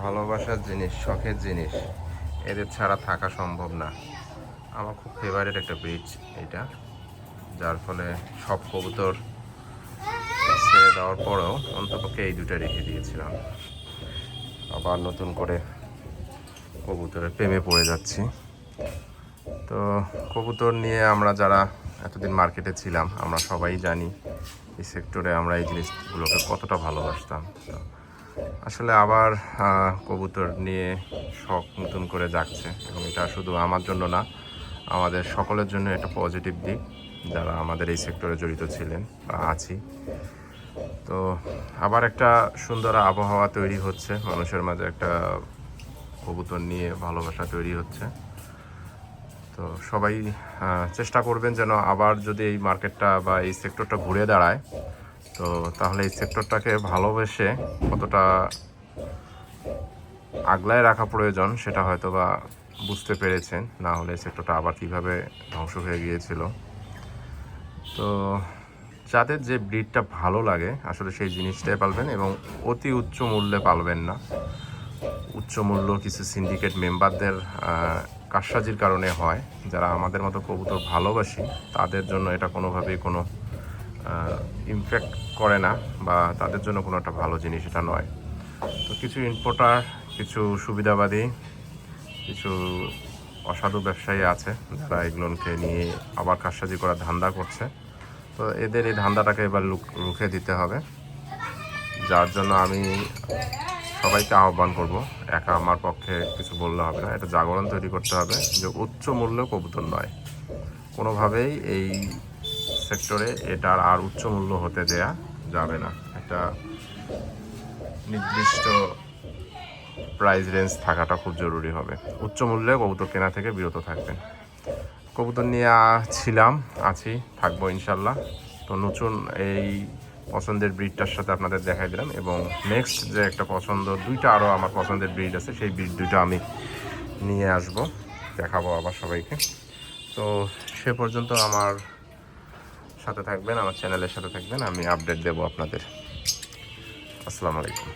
ভালোবাসার জিনিস, শখের জিনিস, এদের ছাড়া থাকা সম্ভব না। আমার খুব ফেভারিট একটা ব্রিজ এটা, যার ফলে সব কবুতর ছেড়ে দেওয়ার পরেও অন্তপক্ষে এই দুটা রেখে দিয়েছিলাম। আবার নতুন করে কবুতরের প্রেমে পড়ে যাচ্ছি। তো কবুতর নিয়ে আমরা যারা এতদিন মার্কেটে ছিলাম, আমরা সবাই জানি এই সেক্টরে আমরা এই জিনিসগুলোকে কতটা ভালোবাসতাম। আসলে আবার কবুতর নিয়ে শখ নতুন করে যাচ্ছে এবং এটা শুধু আমার জন্য না, আমাদের সকলের জন্য এটা পজিটিভ দিক, যারা আমাদের এই সেক্টরে জড়িত ছিলেন বা আছি। তো আবার একটা সুন্দর আবহাওয়া তৈরি হচ্ছে, মানুষের মাঝে একটা কবুতর নিয়ে ভালোবাসা তৈরি হচ্ছে। তো সবাই চেষ্টা করবেন যেন আবার যদি এই মার্কেটটা বা এই সেক্টরটা ঘুরে দাঁড়ায়, তো তাহলে এই সেক্টরটাকে ভালোবেসে কতটা আগলায় রাখা প্রয়োজন সেটা হয়তো বা বুঝতে পেরেছেন, না হলে এই সেক্টরটা আবার কীভাবে ধ্বংস হয়ে গিয়েছিল। তো যাদের যে ব্রিডটা ভালো লাগে, আসলে সেই জিনিসটাই পালবেন এবং অতি উচ্চ মূল্যে পালবেন না। উচ্চ মূল্য কিছু সিন্ডিকেট মেম্বারদের কারসাজির কারণে হয়। যারা আমাদের মতো কবুতর ভালোবাসি, তাদের জন্য এটা কোনোভাবেই কোনো ইমপ্যাক্ট করে না বা তাদের জন্য কোনো একটা ভালো জিনিস এটা নয়। তো কিছু ইম্পোর্টার কিছু সুবিধাবাদী, কিছু অসাধু ব্যবসায়ী আছে যারা এগুলোকে নিয়ে আবার কারসাজি করার ধান্দা করছে। তো এদের এই ধান্দাটাকে এবার রুখে দিতে হবে। যার জন্য আমি সবাইকে আহ্বান করব। একা আমার পক্ষে কিছু বললে হবে না। এটা জাগরণ তৈরি করতে হবে যে উচ্চ মূল্য কবুতর নয়। কোনোভাবেই এই সেক্টরে এটার আর উচ্চ মূল্য হতে দেয়া যাবে না। একটা নির্দিষ্ট প্রাইস রেঞ্জ থাকাটা খুব জরুরি হবে। উচ্চ মূল্যে কবুতর কেনা থেকে বিরত থাকবেন। কবুতর নিয়ে ছিলাম আছি, থাকব ইনশাল্লাহ। তো নতুন এই পছন্দের ব্রিডটার সাথে আপনাদের দেখাই দিলাম। এবং নেক্সট যে একটা পছন্দ, দুইটা আরও আমার পছন্দের ব্রিড আছে, সেই ব্রিড দুইটা আমি নিয়ে আসব, দেখাবো আবার সবাইকে। তো সে পর্যন্ত আমার সাথে থাকবেন, আমার চ্যানেলের সাথে থাকবেন, আমি আপডেট দেবো আপনাদের। আসসালামু আলাইকুম।